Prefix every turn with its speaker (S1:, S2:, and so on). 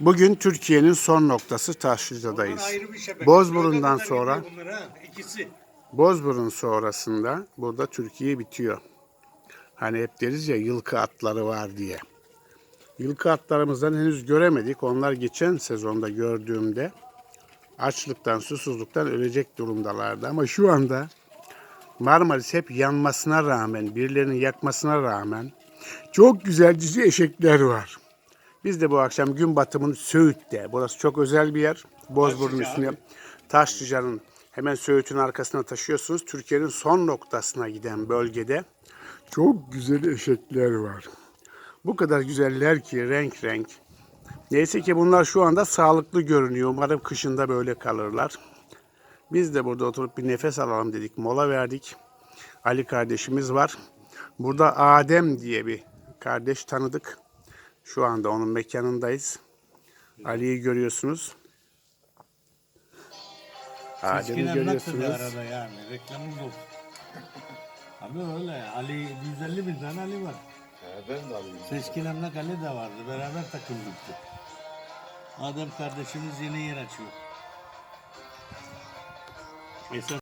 S1: Bugün Türkiye'nin son noktası Taşlıca'dayız. Bozburun'dan sonra. Bozburun sonrasında burada Türkiye bitiyor. Hani hep deriz ya yılkı atları var diye. Yılkı atlarımızdan henüz göremedik. Onlar geçen sezonda gördüğümde açlıktan, susuzluktan ölecek durumdalardı. Ama şu anda Marmaris hep yanmasına rağmen, birilerinin yakmasına rağmen çok güzel cici eşekler var. Biz de bu akşam gün batımını Söğüt'te. Burası çok özel bir yer. Bozburun üstüne Taşlıca'nın hemen Söğüt'ün arkasına taşıyorsunuz. Türkiye'nin son noktasına giden bölgede çok güzel eşekler var. Bu kadar güzeller ki renk renk. Neyse ki bunlar şu anda sağlıklı görünüyor. Umarım kışında böyle kalırlar. Biz de burada oturup bir nefes alalım dedik. Mola verdik. Ali kardeşimiz var. Burada Adem diye bir kardeş tanıdık. Şu anda onun mekanındayız. Ali'yi görüyorsunuz. Adem'i
S2: da
S1: görüyorsunuz.
S2: arada yani. Reklamı bu. Abi öyle. Ali 150 bin tane Ali var.
S3: ben de alayım.
S2: Seçkin emlak Ali de vardı. Beraber takıldık. Adem kardeşimiz yeni yer açıyor. Esas